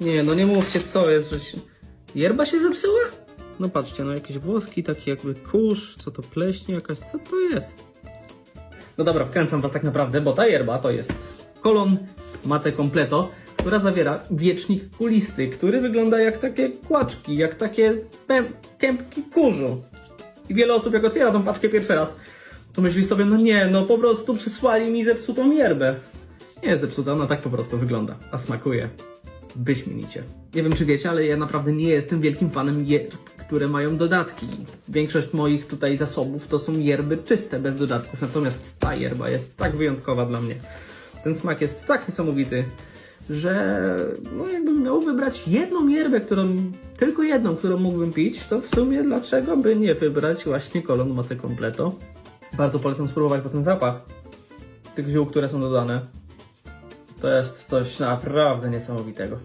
Nie, no nie mówcie co jest, że się... Yerba się zepsuła? No patrzcie, no jakieś włoski, taki jakby kurz, co to pleśnie jakaś, co to jest? No dobra, wkręcam was tak naprawdę, bo ta yerba to jest kolon mate completo, która zawiera wiecznik kulisty, który wygląda jak takie kłaczki, jak takie kępki kurzu. I wiele osób jak otwiera tą paczkę pierwszy raz, to myśli sobie, no nie, no po prostu przysłali mi zepsutą yerbę. Nie zepsuta, ona tak po prostu wygląda, a smakuje wyśmienicie. Nie wiem, czy wiecie, ale ja naprawdę nie jestem wielkim fanem yerb, które mają dodatki. Większość moich tutaj zasobów to są yerby czyste, bez dodatków, natomiast ta yerba jest tak wyjątkowa dla mnie. Ten smak jest tak niesamowity, że no jakbym miał wybrać jedną yerbę, którą, tylko jedną, którą mógłbym pić, to w sumie dlaczego by nie wybrać właśnie Kolon Mate Completo? Bardzo polecam spróbować, bo ten zapach tych ziół, które są dodane, to jest coś naprawdę niesamowitego.